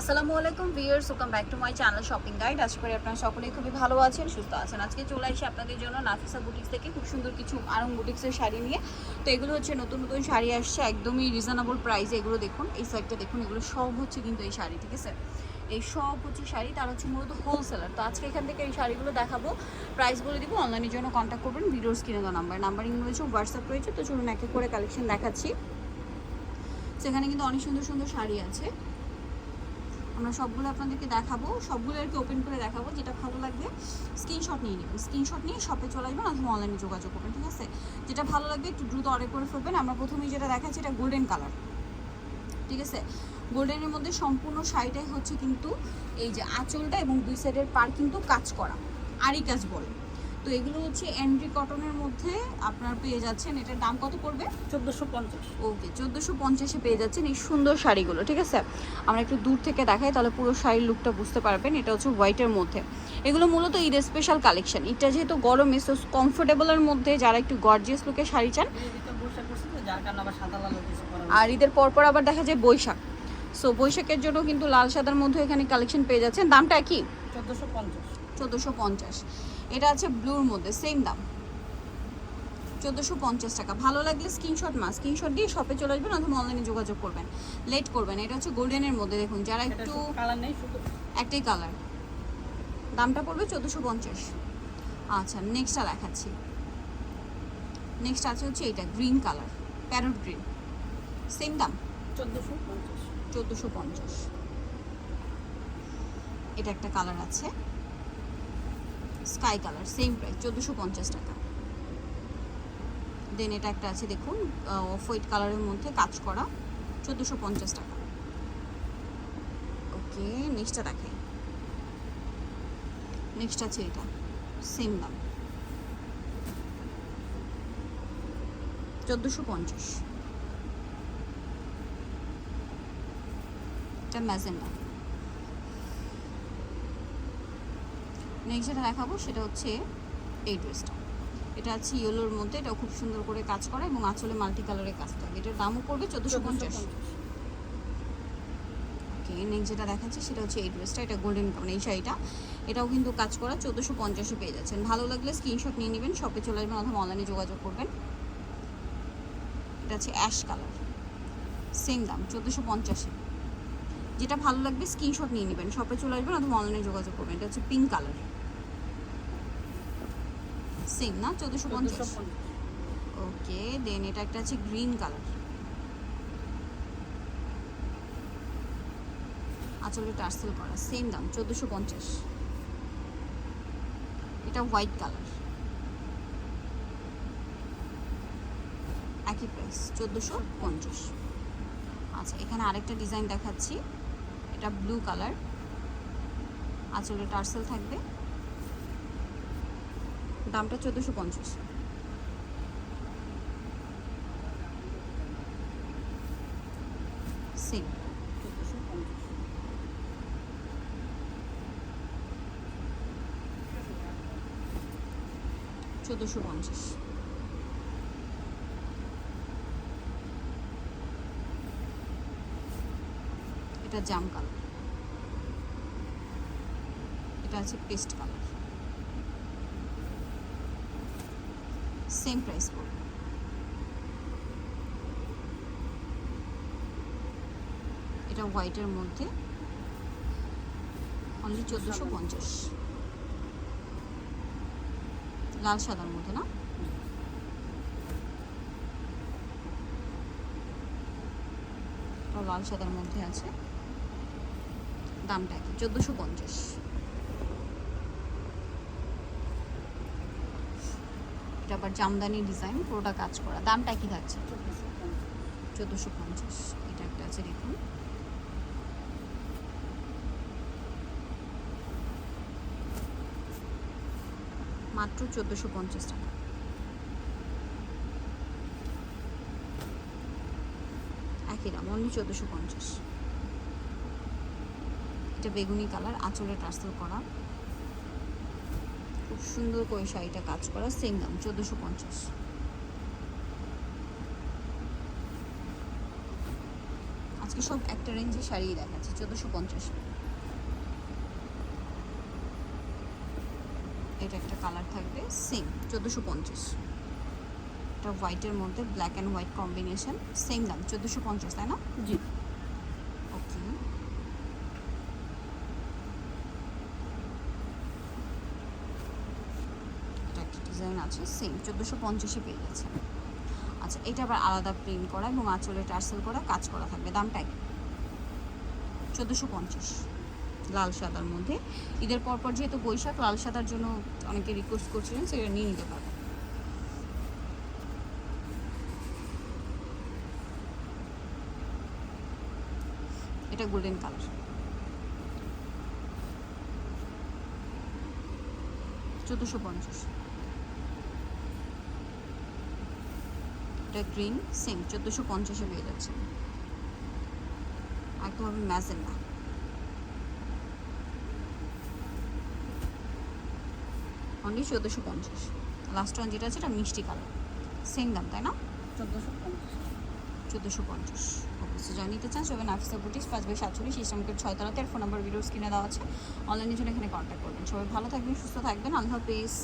আসসালামু আলাইকুম viewers welcome back to my channel shopping guide আশা করি আপনারা সকলেই খুবই ভালো আছেন, সুস্থ আছেন। আজকে চলে আসি আপনাদের জন্য নাফিসা বুটিক্স থেকে খুব সুন্দর কিছু আরং বুটিক্সের শাড়ি নিয়ে। তো এগুলো হচ্ছে নতুন নতুন শাড়ি আসছে, একদমই রিজনেবল প্রাইসে এগুলো দেখুন, এই সাইডটা দেখুন, এগুলো সব হচ্ছে কিন্তু এই শাড়ি, ঠিক আছে? এই সব হচ্ছে শাড়ি, তার হচ্ছে মূলত হোলসেলার তো আজকে এখান থেকে এই শাড়িগুলো দেখাবো প্রাইস বলে দিব অনলাইনের জন্য কন্ট্যাক্ট করবেন, ভিডিওর স্ক্রিনে দেওয়া নাম্বার নাম্বারিং রয়েছে হোয়াটসঅ্যাপ রয়েছে, তো চলুন এক এক করে কালেকশন দেখাচ্ছি। সেখানে কিন্তু অনেক সুন্দর সুন্দর শাড়ি আছে। আমরা সবগুলো আপনাদেরকে দেখাবো সবগুলো আর কি ওপেন করে দেখাবো, যেটা ভালো লাগবে স্ক্রিনশট নিয়ে নেবেন। স্ক্রিনশট নিয়ে শপে চলে আসবেন, অথবা অনলাইনে যোগাযোগ করবেন, ঠিক আছে? যেটা ভালো লাগবে, একটু দ্রুত অর্ডার করে ফেলবেন। আমরা প্রথমেই যেটা দেখাচ্ছি, এটা গোল্ডেন কালার ঠিক আছে? গোল্ডেনের মধ্যে সম্পূর্ণ শাড়িটাই হচ্ছে কিন্তু এই যে আঁচলটা এবং দুই সাইডের পার কিন্তু কাজ করা। আরই কাজ বলে। তো এগুলো হচ্ছে অ্যান্ড্রি কটনের মধ্যে আপনার পেয়ে যাচ্ছেন। এটার দাম কত পড়বে? চোদ্দোশো পঞ্চাশ। ওকে চোদ্দোশো পঞ্চাশে পেয়ে যাচ্ছেন এই সুন্দর শাড়িগুলো ঠিক আছে? আমরা একটু দূর থেকে দেখাই তাহলে পুরো শাড়ির লুকটা বুঝতে পারবেন। এটা হচ্ছে হোয়াইটের মধ্যে। এগুলো মূলত ঈদের স্পেশাল কালেকশন এটা যেহেতু গরমে সো কমফোর্টেবলের মধ্যে যারা একটু গর্জিয়াস লুকে শাড়ি চান। আর ঈদের পরপর আবার দেখা যায় বৈশাখ। সো বৈশাখের জন্য কিন্তু লাল সাদার মধ্যে এখানে কালেকশন পেয়ে যাচ্ছেন। দামটা কি? চোদ্দোশো পঞ্চাশ। চোদ্দোশো পঞ্চাশ। এটা আছে ব্লুর মধ্যে সেম দাম। চোদ্দোশো পঞ্চাশ টাকা। ভালো লাগলে স্ক্রিনশট মা স্ক্রিনশট দিয়ে শপে চলে আসবেন অথবা অনলাইনে যোগাযোগ করবেন। লেট করবেন। এটা হচ্ছে গোল্ডেনের মধ্যে দেখুন যারা একটু নেই একটাই কালার দামটা পড়বে চোদ্দোশো পঞ্চাশ। আচ্ছা নেক্সটটা দেখাচ্ছি। নেক্সট আছে হচ্ছে এটা green colour parrot green same দাম? চোদ্দোশো পঞ্চাশ। চোদ্দোশো পঞ্চাশ। এটা একটা কালার আছে। স্কাই কালার সেম প্রাইস চোদ্দোশো পঞ্চাশ টাকা। দেন এটা একটা আছে, দেখুন অফ হোয়াইট কালারের মধ্যে কাজ করা, চোদ্দোশো পঞ্চাশ টাকা। ওকে নেক্সটটা দেখাই নেক্সট আছে এটা সেম দাম। চোদ্দোশো পঞ্চাশ। এটা ম্যাজেন্ডা। নেক্সট যেটা দেখাবো সেটা হচ্ছে এই ড্রেসটা। এটা আছে ইয়েলোর মধ্যে, এটাও খুব সুন্দর করে কাজ করা এবং আঁচলে মাল্টি কালারের কাজ থাকে এটার দামও পড়বে চোদ্দোশো পঞ্চাশ। ওকে নেক্সট যেটা দেখাচ্ছি সেটা হচ্ছে এই ড্রেসটা, এটা গোল্ডেন মানে এই শাড়িটা। এটাও কিন্তু কাজ করা চোদ্দোশো পঞ্চাশে পেয়ে যাচ্ছেন। ভালো লাগলে স্ক্রিনশট নিয়ে নেবেন শপে চলে আসবেন অথবা অনলাইনে যোগাযোগ করবেন। এটা হচ্ছে অ্যাশ কালার সেম দাম, চোদ্দোশো পঞ্চাশে। যেটা ভালো লাগবে স্ক্রিনশট নিয়ে নেবেন। শপে চলে আসবেন অথবা অনলাইনে যোগাযোগ করবেন। এটা হচ্ছে পিঙ্ক কালার সেম না? চোদ্দোশো পঞ্চাশ? ওকে দেন এটা একটা আছে গ্রিন কালার আচলে টার্সেল করা সেম দাম চোদ্দোশো পঞ্চাশ। এটা হোয়াইট কালার একই প্রাইস চোদ্দোশো পঞ্চাশ। আচ্ছা এখানে আরেকটা ডিজাইন দেখাচ্ছি। এটা ব্লু কালার আচলে টার্সেল থাকবে। দামটা চোদ্দোশো পঞ্চাশ। সেম চোদ্দোশো পঞ্চাশ চোদ্দোশো পঞ্চাশ এটা জাম কালার। এটা আছে পেস্ট কালার। সেম প্রাইস পড়বে। এটা হোয়াইটের মধ্যে। অনলি চোদ্দোশো পঞ্চাশ। লাল সাদার মধ্যে, না? লাল সাদার মধ্যে আছে। দামটা কি? চোদ্দোশো পঞ্চাশ। এটা আবার জামদানি ডিজাইন, পুরোটা কাজ করা। দামটা কি থাকছে? চোদ্দোশো পঞ্চাশ। এটা একটা আছে, দেখুন। মাত্র চোদ্দোশো পঞ্চাশ টাকা। একই দাম অনলি চোদ্দোশো পঞ্চাশ। এটা বেগুনি কালার আঁচলে টার্সেল করা। খুব সুন্দর করে শাড়িটা কাজ করা সেম দাম, চোদ্দোশো পঞ্চাশ। আজকে সব একটা রেঞ্জে শাড়ি দেখাচ্ছি, চোদ্দোশো পঞ্চাশ। এটা একটা কালার থাকবে সেম চোদ্দোশো পঞ্চাশ। এটা হোয়াইটের মধ্যে black and white combination same দাম, চোদ্দোশো পঞ্চাশ, তাই না? জি ওকে এটা একটা ডিজাইন আছে সেম চোদ্দোশো পঞ্চাশে পেয়ে গেছে। আচ্ছা এটা আবার আলাদা প্রিন্ট করা এবং আঁচলে টার্সেল করা, কাজ করা থাকবে। দামটা চোদ্দোশো পঞ্চাশ। লাল সাদার মধ্যে। ঈদের পরপর যেহেতু বৈশাখ, লাল সাদার জন্য অনেকে রিকোয়েস্ট করছিলেন, সেটা নিয়ে নিতে পারবেন এটা গোল্ডেন কালার চোদ্দোশো পঞ্চাশ। এটা গ্রিন সেম চোদ্দোশো পঞ্চাশে পেয়ে যাচ্ছে। একদম হবে ম্যাজেন্ডা অনলি চোদ্দোশো পঞ্চাশ। লাস্ট ওয়ান যেটা আছে এটা মিষ্টি কালার সেম দাম তাই না? চোদ্দোশো পঞ্চাশ। চোদ্দোশো পঞ্চাশ। ওকে সো যা নিতে চান সবাই নাফিসা বুটিস পাঁচ বাই সাতচল্লিশ ইসলামকের ছয়তলাতে আর ফোন নাম্বার ভিডিও স্ক্রিনে দেওয়া আছে। অনলাইনের জন্য এখানে কন্ট্যাক্ট করবেন। সবাই ভালো থাকবেন সুস্থ থাকবেন। আল্লাহ হাফিজ।